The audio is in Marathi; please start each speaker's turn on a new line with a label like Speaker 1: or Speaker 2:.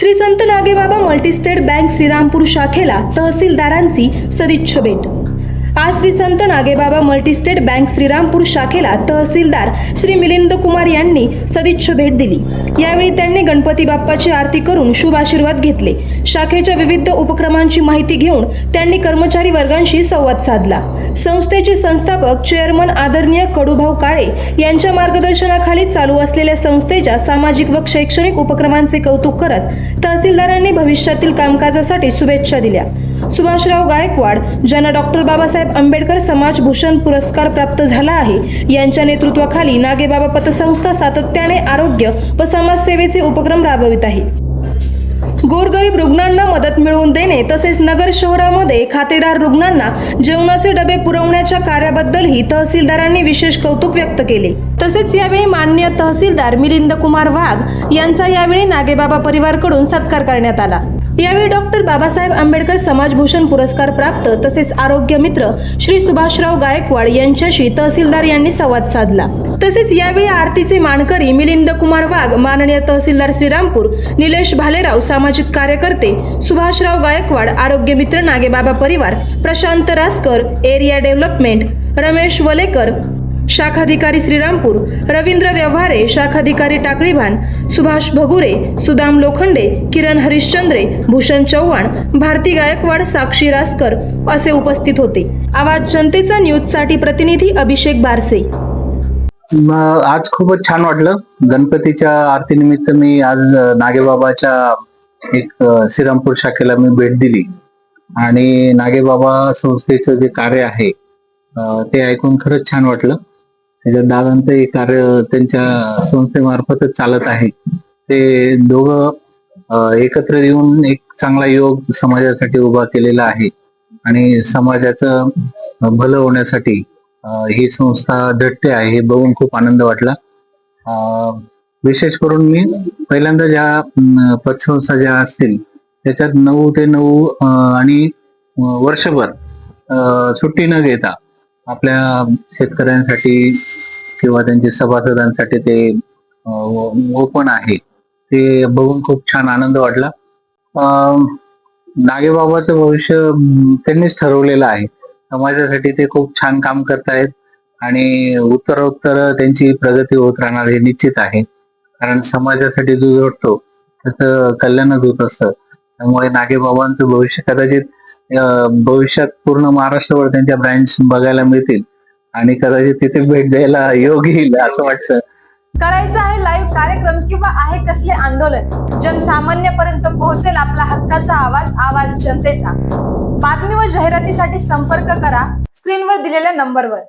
Speaker 1: श्री संत नागेबाबा मल्टीस्टेट बँक श्रीरामपूर शाखेला तहसीलदारांची सदिच्छ भेट. श्री संत नागेबाबा मल्टीस्टेट बँक श्रीरामपूर शाखेला तहसीलदार श्री मिलिंद कुमार यांनी सदिच्छ भेट दिली. यावेळी त्यांनी गणपती बाप्पाची आरती करून शुभ आशीर्वाद घेतले. शाखेच्या विविध उपक्रमांची माहिती घेऊन त्यांनी कर्मचारी वर्गांशी संवाद साधला. संस्थेचे संस्थापक चेअरमन आदरणीय कडूभाऊ काळे यांच्या मार्गदर्शनाखाली चालू असलेल्या संस्थेच्या सामाजिक व शैक्षणिक उपक्रमांचे कौतुक करत तहसीलदारांनी भविष्यातील कामकाजासाठी शुभेच्छा दिल्या. सुभाषराव गायकवाड ज्यांना डॉक्टर बाबासाहेब आंबेडकर समाज भूषण पुरस्कार प्राप्त झाला आहे. यांच्या नेतृत्वाखाली नागेबाबा पतसंस्था सातत्याने आरोग्य व समाजसेवेचे उपक्रम राबवित आहे. गोरगरीब रुग्णांना मदत मिळवून देणे तसेच नगर शहरामध्ये खातेदार रुग्णांना जेवणाचे डबे पुरवण्याच्या कार्याबद्दलही तहसीलदारांनी विशेष कौतुक व्यक्त केले. तसेच यावेळी मान्य तहसीलदार मिलिंद कुमार वाघ यांचा यावेळी नागेबाबा परिवारकडून सत्कार करण्यात आला. यावेळी डॉक्टर बाबासाहेब आंबेडकर समाजभूषण पुरस्कार प्राप्त तसेच आरोग्य मित्र श्री सुभाषराव गायकवाड यांच्याशी तहसीलदार यांनी संवाद साधला. तसेच यावेळी आरतीचे मानकरी मिलिंद कुमार वाघ माननीय तहसीलदार श्रीरामपूर निलेश भालेराव सामाजिक कार्यकर्ते सुभाषराव गायकवाड आरोग्य मित्र नागेबाबा परिवार प्रशांत रासकर एरिया डेव्हलपमेंट रमेश वलेकर शाखाधिकारी श्रीरामपूर रवींद्र व्यवहारे शाखाधिकारी टाकळीभान सुभाष भगुरे सुदाम लोखंडे किरण हरिश्चंद्रे भूषण चव्हाण भारती गायकवाड साक्षी रासकर असे उपस्थित होते. आवाज जनतेचा न्यूजसाठी प्रतिनिधी अभिषेक बारसे.
Speaker 2: आज खूपच छान वाटलं. गणपतीच्या आरतीनिमित्त मी आज नागेबाबाच्या एक श्रीरामपूर शाखेला मी भेट दिली. आणि नागेबाबा संस्थेचं जे कार्य आहे ते ऐकून खरंच छान वाटलं. दादांचं हे कार्य त्यांच्या संस्थेमार्फतच चालत आहे. ते दोघं एकत्र येऊन एक चांगला योग समाजासाठी उभा केलेला आहे. आणि समाजाचं भलं होण्यासाठी ही संस्था झटते आहे हे बघून खूप आनंद वाटला. अ, विशेष करून मी पहिल्यांदा ज्या पतसंस्था ज्या असतील त्याच्यात नऊ ते नऊ आणि वर्षभर सुट्टी न घेता आपल्या शेतकऱ्यांसाठी किंवा त्यांच्या सभासदांसाठी ते ओपन आहे. ते बघून खूप छान आनंद वाटला. नागेबाबाचं भविष्य त्यांनीच ठरवलेलं आहे. समाजासाठी ते खूप छान काम करतायत आणि उत्तरोत्तर त्यांची प्रगती होत राहणार हे निश्चित आहे. कारण समाजासाठी जो जोडतो त्याचं कल्याणच होत असतं. त्यामुळे नागेबाबांचं भविष्य कदाचित भविष्यात पूर्ण महाराष्ट्रभर त्यांच्या ब्रँच बघायला मिळतील. आणि कदाचित तिथे भेट द्यायला योग येईल असं वाटतं.
Speaker 3: करायचं आहे लाईव्ह कार्यक्रम किंवा आहे कसले आंदोलन जनसामान्यपर्यंत पोहोचेल आपला हक्काचा आवाज आवाज जनतेचा. बातमी व जाहिरातीसाठी संपर्क करा स्क्रीनवर दिलेल्या नंबरवर